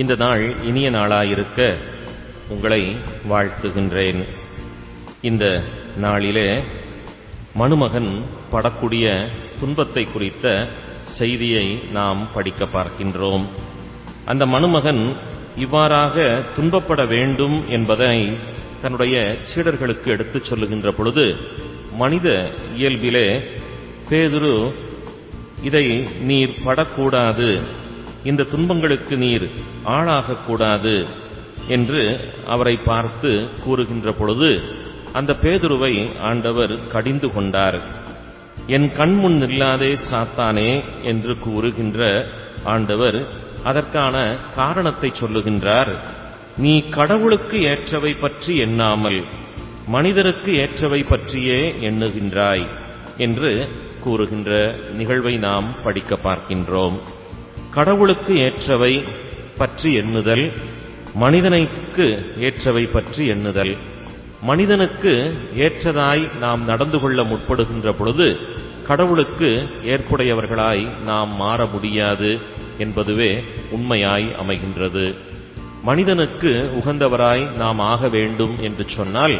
இந்த நாள் இனிய நாளாயிருக்க உங்களை வாழ்த்துகின்றேன். இந்த நாளிலே மணுமகன் படக்கூடிய துன்பத்தை குறித்த செய்தியை நாம் படிக்க பார்க்கின்றோம். அந்த மணுமகன் இவ்வாறாக துன்பப்பட வேண்டும் என்பதை தன்னுடைய சீடர்களுக்கு எடுத்துச் சொல்லுகின்ற பொழுது மனித இயல்பிலே பேதுரு இதை நீர் படக்கூடாது. இந்த துன்பங்களுக்கு நீர் ஆளாகக்கூடாது என்று அவரை பார்த்து கூறுகின்ற பொழுது அந்த பேதுருவை ஆண்டவர் கடிந்து கொண்டார். என் கண்முன் நில்லாதே சாத்தானே என்று கூறுகின்ற ஆண்டவர் அதற்கான காரணத்தை சொல்லுகின்றார். நீ கடவுளுக்கு ஏற்றவை பற்றி எண்ணாமல் மனிதருக்கு ஏற்றவை பற்றியே எண்ணுகின்றாய் என்று கூறுகின்ற நிகழ்வை நாம் படிக்க பார்க்கின்றோம். கடவுளுக்கு ஏற்றவை பற்றி எண்ணுதல் மனிதனுக்கு ஏற்றவை பற்றி எண்ணுதல். மனிதனுக்கு ஏற்றதாய் நாம் நடந்து கொள்ள முற்படுகின்ற பொழுது கடவுளுக்கு ஏற்புடையவர்களாய் நாம் மாற முடியாது என்பதுவே உண்மையாய் அமைகின்றது. மனிதனுக்கு உகந்தவராய் நாம் ஆக வேண்டும் என்று சொன்னால்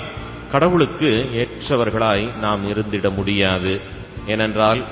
கடவுளுக்கு ஏற்றவர்களாய் நாம் இருந்திட முடியாது. ஏனென்றால்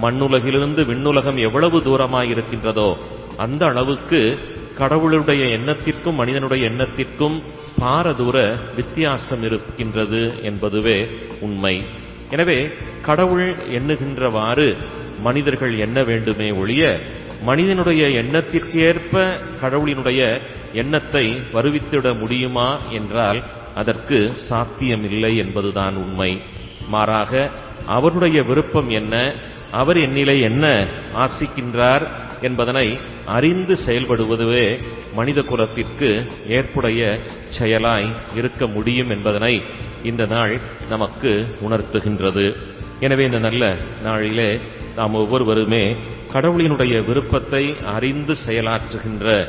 மண்ணுலகிலிருந்து விண்ணுலகம் எவ்வளவு தூரமாயிருக்கின்றதோ அந்த அளவுக்கு கடவுளுடைய எண்ணத்திற்கும் மனிதனுடைய எண்ணத்திற்கும் பாரதூர வித்தியாசம் இருக்கின்றது என்பதுவே உண்மை. எனவே கடவுள் எண்ணுகின்றவாறு மனிதர்கள் எண்ண வேண்டுமே ஒழிய மனிதனுடைய எண்ணத்திற்கேற்ப கடவுளினுடைய எண்ணத்தை வருவித்திட முடியுமா என்றால் அதற்கு சாத்தியமில்லை என்பதுதான் உண்மை. மாறாக அவருடைய விருப்பம் என்ன? அவர் என்னிலே என்ன ஆசிக்கின்றார் என்பதனை அறிந்து செயல்படுவதுவே மனித குலத்திற்கு ஏற்புடைய செயலாய் இருக்க முடியும் என்பதனை இந்த நாள் நமக்கு உணர்த்துகின்றது. எனவே இந்த நல்ல நாளிலே நாம் ஒவ்வொருவருமே கடவுளினுடைய விருப்பத்தை அறிந்து செயலாற்றுகின்ற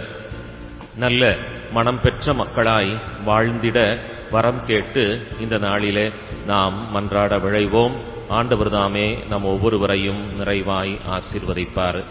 நல்ல மனம் பெற்ற மக்களாய் வாழ்ந்திட வரம் கேட்டு இந்த நாளிலே நாம் மன்றாட விழைவோம். ஆண்டவர் தாமே நம் ஒவ்வொருவரையும் நிறைவாய் ஆசீர்வதிப்பார்.